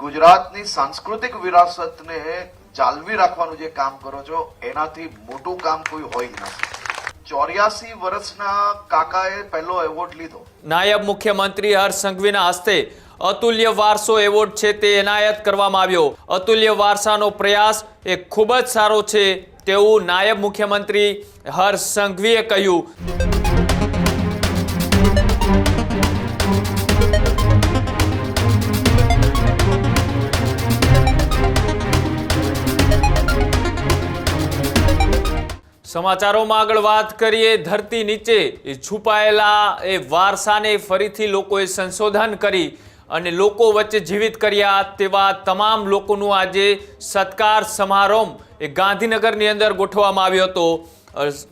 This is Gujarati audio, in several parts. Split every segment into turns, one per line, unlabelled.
ગુજરાતની સાંસ્કૃતિક વિરાસતને જાળવી રાખવાનું જે કામ કરો છો, એનાથી મોટું કામ કોઈ હોય નથી. ચોર્યાસી વર્ષના કાકાએ પહેલો એવોર્ડ લીધો.
નાયબ મુખ્યમંત્રી હર્ષ સંઘવીના હસ્તે અતુલ્ય વારસો એવોર્ડ છે તે એનાયત કરવામાં આવ્યો. અતુલ્ય વારસાનો પ્રયાસ એ ખૂબ જ સારો છે તેવું નાયબ મુખ્યમંત્રી હર્ષ સંઘવીએ કહ્યું. સમાચારોમાં આગળ વાત કરીએ. ધરતી નીચે છુપાયેલા એ વારસાને ફરીથી લોકોએ સંશોધન કરી અને લોકો વચ્ચે જીવિત કર્યા તેવા તમામ લોકોનું આજે સત્કાર સમારંભ એ ગાંધીનગરની અંદર ગોઠવવામાં આવ્યો હતો.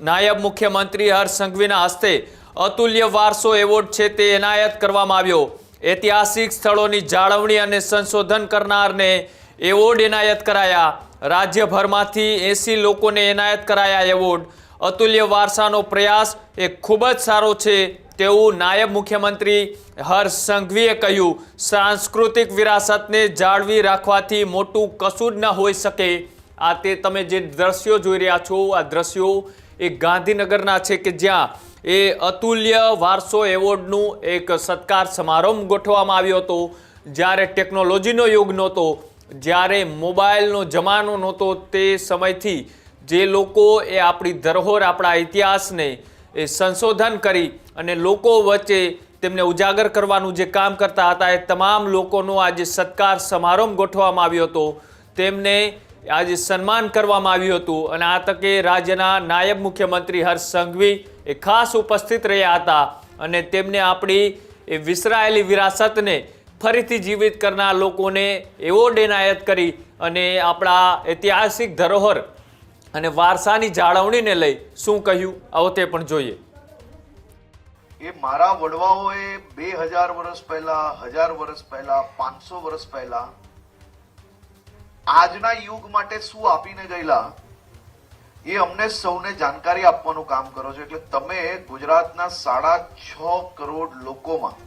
નાયબ મુખ્યમંત્રી હર્ષ સંઘવીના હસ્તે અતુલ્ય વારસો એવોર્ડ છે તે એનાયત કરવામાં આવ્યો. ઐતિહાસિક સ્થળોની જાળવણી અને સંશોધન કરનારને એવોર્ડ એનાયત કરાયા. રાજ્યભરમાંથી એસી લોકોને એનાયત કરાયા એવોર્ડ. અતુલ્ય વારસાનો પ્રયાસ એ ખૂબ જ સારો છે તેવું નાયબ મુખ્યમંત્રી હર્ષ સંઘવીએ કહ્યું. સાંસ્કૃતિક વિરાસતને જાળવી રાખવાથી મોટું કશું જ ન હોઈ શકે. આ તે તમે જે દ્રશ્યો જોઈ રહ્યા છો, આ દ્રશ્યો એ ગાંધીનગરના છે કે જ્યાં એ અતુલ્ય વારસો એવોર્ડનું એક સત્કાર સમારંભ ગોઠવવામાં આવ્યો હતો. જ્યારે ટેકનોલોજીનો યુગ નહોતો જ્યારે મોબાઈલનો જમાનો નહોતો તે સમયથી જે લોકો એ આપણી ધરોહર, આપણા ઇતિહાસને એ સંશોધન કરી અને લોકો વચ્ચે તેમને ઉજાગર કરવાનું જે કામ કરતા હતા, એ તમામ લોકોનો આજે સત્કાર સમારંભ ગોઠવવામાં આવ્યો હતો. તેમને આજે સન્માન કરવામાં આવ્યું હતું અને આ તકે રાજ્યના નાયબ મુખ્યમંત્રી હર્ષ સંઘવી એ ખાસ ઉપસ્થિત રહ્યા હતા અને તેમને આપણી એ વિસરાયેલી વિરાસતને ફરીથી જીવિત કરનાર લોકોને એવોર્ડ એનાયત કરી અને આપણા ઐતિહાસિક ધરોહર અને વારસાની જાળવણીને લઈ શું કહ્યું, આવો તે પણ જોઈએ.
એ મારા વડવાઓએ બે હજાર વર્ષ પહેલા, હજાર વર્ષ પહેલા, પાંચસો વર્ષ પહેલા આજના યુગ માટે શું આપીને ગયેલા એ અમને સૌને જાણકારી આપવાનું કામ કરો છો. એટલે તમે ગુજરાતના સાડા છ કરોડ લોકોમાં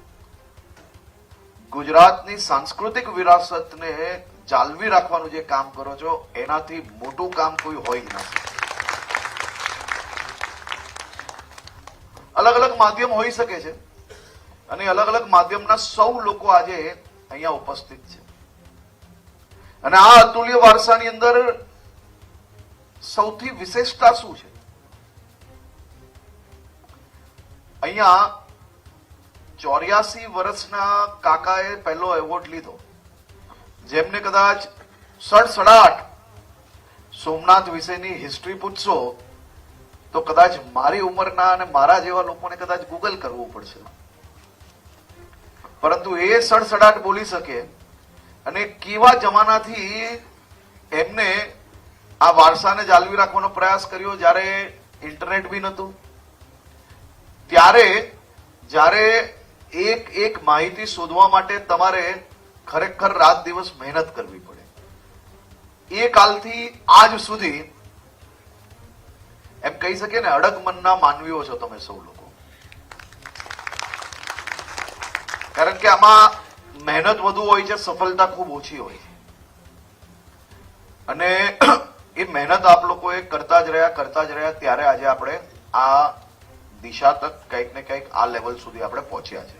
ગુજરાતની સાંસ્કૃતિક વિરાસતને જાળવી રાખવાનું જે કામ કરો છો, એનાથી મોટું કામ કોઈ હોય નથી. અલગ અલગ માધ્યમ હોઈ શકે છે અને અલગ અલગ માધ્યમના સૌ લોકો આજે અહીંયા ઉપસ્થિત છે. અને આ અતુલ્ય વારસાની અંદર સૌથી વિશેષતા શું છે? અહીંયા ચોર્યાસી વર્ષના કાકાએ પહેલો એવોર્ડ લીધો. જેમને કદાચ સડસડાટ સોમનાથ વિશેની હિસ્ટ્રી પૂછશો, તો કદાચ મારી ઉંમરના અને મારા જેવા લોકોને કદાચ ગૂગલ કરવું પડશે. પરંતુ એ સડસડાટ બોલી શકે અને કેવા જમાનાથી એમને આ વારસાને જાળવી રાખવાનો પ્રયાસ કર્યો જ્યારે ઇન્ટરનેટ બી નહોતું. ત્યારે જ્યારે એક એક માહિતી શોધવા માટે તમારે ખરેખર રાત દિવસ મહેનત કરવી પડે. એ કાલથી આજ સુધી એમ કહી શકીએ ને, અડગ મનના માનવીઓ છો તમે સૌ લોકો. કારણ કે આમાં મહેનત વધુ હોય છે, સફળતા ખૂબ ઓછી હોય છે. અને એ મહેનત આપ લોકોએ કરતા જ રહ્યા, કરતા જ રહ્યા, ત્યારે આજે આપણે આ દિશા તક કંઈક ને કંઈક આ લેવલ સુધી આપણે પહોંચ્યા છે.